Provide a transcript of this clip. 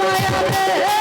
মায়া রে